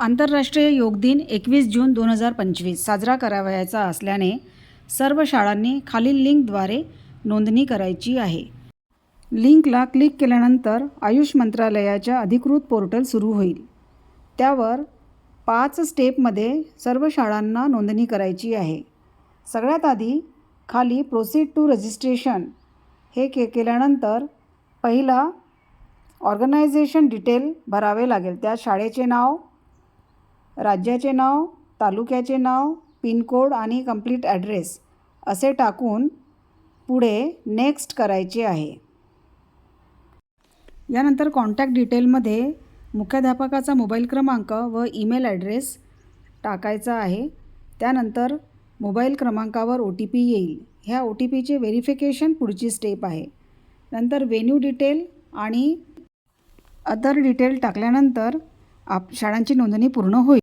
आंतरराष्ट्रीय योग दिन एकवीस जून दोन हजार पंचवीस साजरा करावयाचा असल्याने सर्व शाळांनी खालील लिंकद्वारे नोंदणी करायची आहे. लिंकला क्लिक केल्यानंतर आयुष मंत्रालयाच्या अधिकृत पोर्टल सुरू होईल. त्यावर पाच स्टेपमध्ये सर्व शाळांना नोंदणी करायची आहे. सगळ्यात आधी खाली प्रोसीड टू रजिस्ट्रेशन हे के केल्यानंतर पहिला ऑर्गनायझेशन डिटेल भरावे लागेल. त्या शाळेचे नाव राज्याचे नाव तालुक्याचे नाव पिनकोड आणि कंप्लीट ॲड्रेस असे टाकून पुढे नेक्स्ट करायचे आहे. यानंतर कॉन्टॅक्ट डिटेलमध्ये मुख्याध्यापकाचा मोबाईल क्रमांक व ईमेल ॲड्रेस टाकायचा आहे. त्यानंतर मोबाईल क्रमांकावर ओ टी पी येईल. ह्या ओ टी पीचे व्हेरिफिकेशन पुढची स्टेप आहे. नंतर वेन्यू डिटेल आणि अदर डिटेल टाकल्यानंतर आप शाळांची नोंदणी पूर्ण होईल.